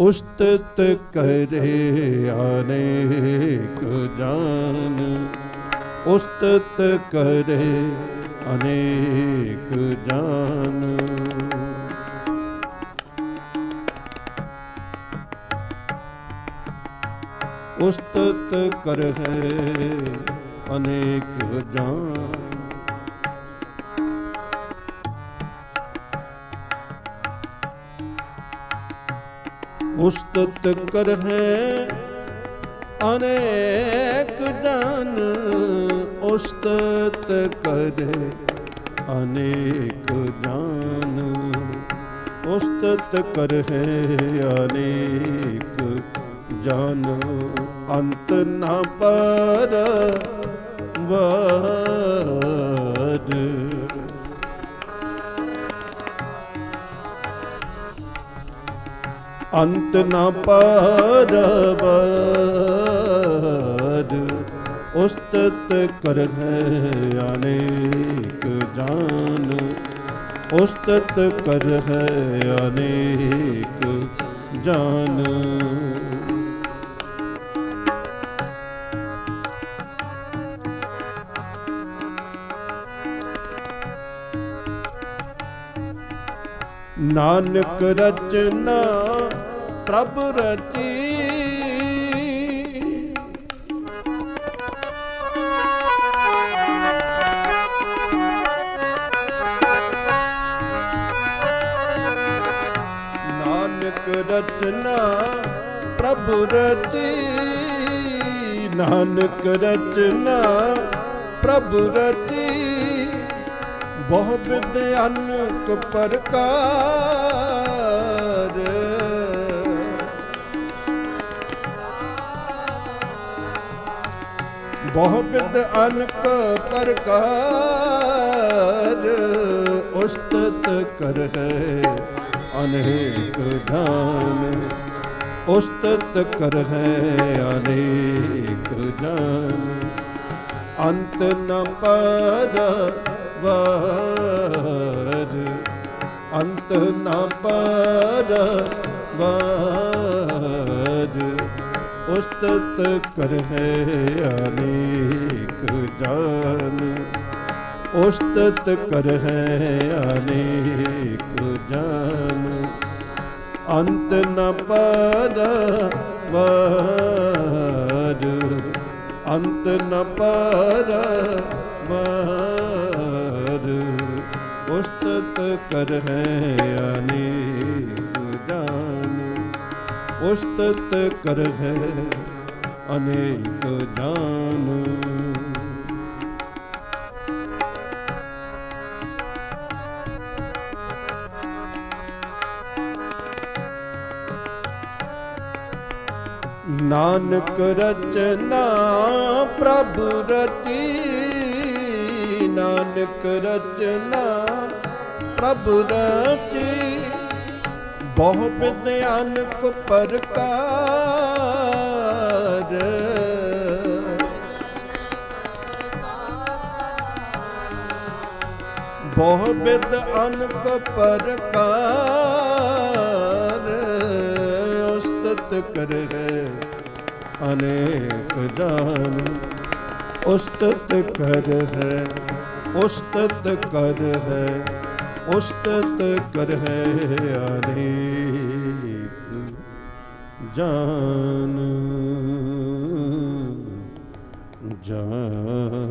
ਉਸਤਤ ਕਰੇ ਅਨੇਕ ਜਾਨ। ਉਸਤਤ ਕਰੇ ਅਨੇਕ ਜਾਨ। ਉਸਤਤ ਕਰਹਿ ਅਨੇਕ ਜਾਨ। ਉਸਤਤ ਕਰਹਿ ਅਨੇਕ ਜਾਨ ਉਸਤਤ ਕਰੇ। ਅਨੇਕ ਜਾਨ ਉਸਤਤ ਕਰਹਿ ਅਨੇਕ ਜਾਨ ਅੰਤ ਨਾ ਪਰ ਵਦ ਅੰਤ ਨਾ ਪਰਵਦ ਉਸਤਤ ਕਰਹਿ ਅਨੇਕ ਜਾਨ। ਉਸਤਤ ਕਰਹਿ ਅਨੇਕ ਜਾਨ। ਨਾਨਕ ਰਚਨਾ ਪ੍ਰਭ ਰਚੀ। ਨਾਨਕ ਰਚਨਾ ਪ੍ਰਭ ਰਚੀ। ਨਾਨਕ ਰਚਨਾ ਪ੍ਰਭ ਰਚੀ। ਬਹੁ ਬਿਦ ਅਨਕ ਪ੍ਰਕਾਰ। ਬਹੁ ਬਿਦ ਅਨਕ ਪ੍ਰਕਾਰ। ਉਸਤਤ ਕਰਹਿ ਅਨੇਕ ਧਾਨ ਉਸਤਤ ਕਰਹਿ ਅਨੇਕ ਜਾਨ ਅੰਤ ਨ ਪਰ ਵਰ, ਅੰਤ ਨਾ ਪਰ ਵਰ। ਉਸਤਤ ਕਰਹਿ ਅਨੇਕ ਜਾਨ। ਉਸਤਤ ਕਰਹਿ ਅਨੇਕ ਜਾਨ। ਅੰਤ ਨ ਪਰ ਵਰ, ਅੰਤ ਨ ਪਰ ਵਰ। ਕਰਹਿ ਅਨੇਕ ਜਾਨ ਉਸਤਤ ਕਰਹਿ ਅਨੇਕ ਦਾਨ ਨਾਨਕ ਰਚਨਾ ਪ੍ਰਭ ਰਚੀ ਨਾਨਕ ਰਚਨਾ ਪ੍ਰਭ ਰਚੀ ਬਹੁ ਵਿਦਿਆਨਕ ਪ੍ਰਕਾਰ। ਬਹੁ ਵਿਦ ਅਨਕ ਪ੍ਰਕਾਰ, ਉਸਤਤ ਕਰਹਿ ਅਨੇਕ ਜਾਨ। ਉਸਤਤ ਕਰਹਿ ਉਸਤਤ ਕਰਹਿ ਉਸਤਤ ਕਰਹਿ ਅਨੇਕ ਜਾਨ ਜਾਨ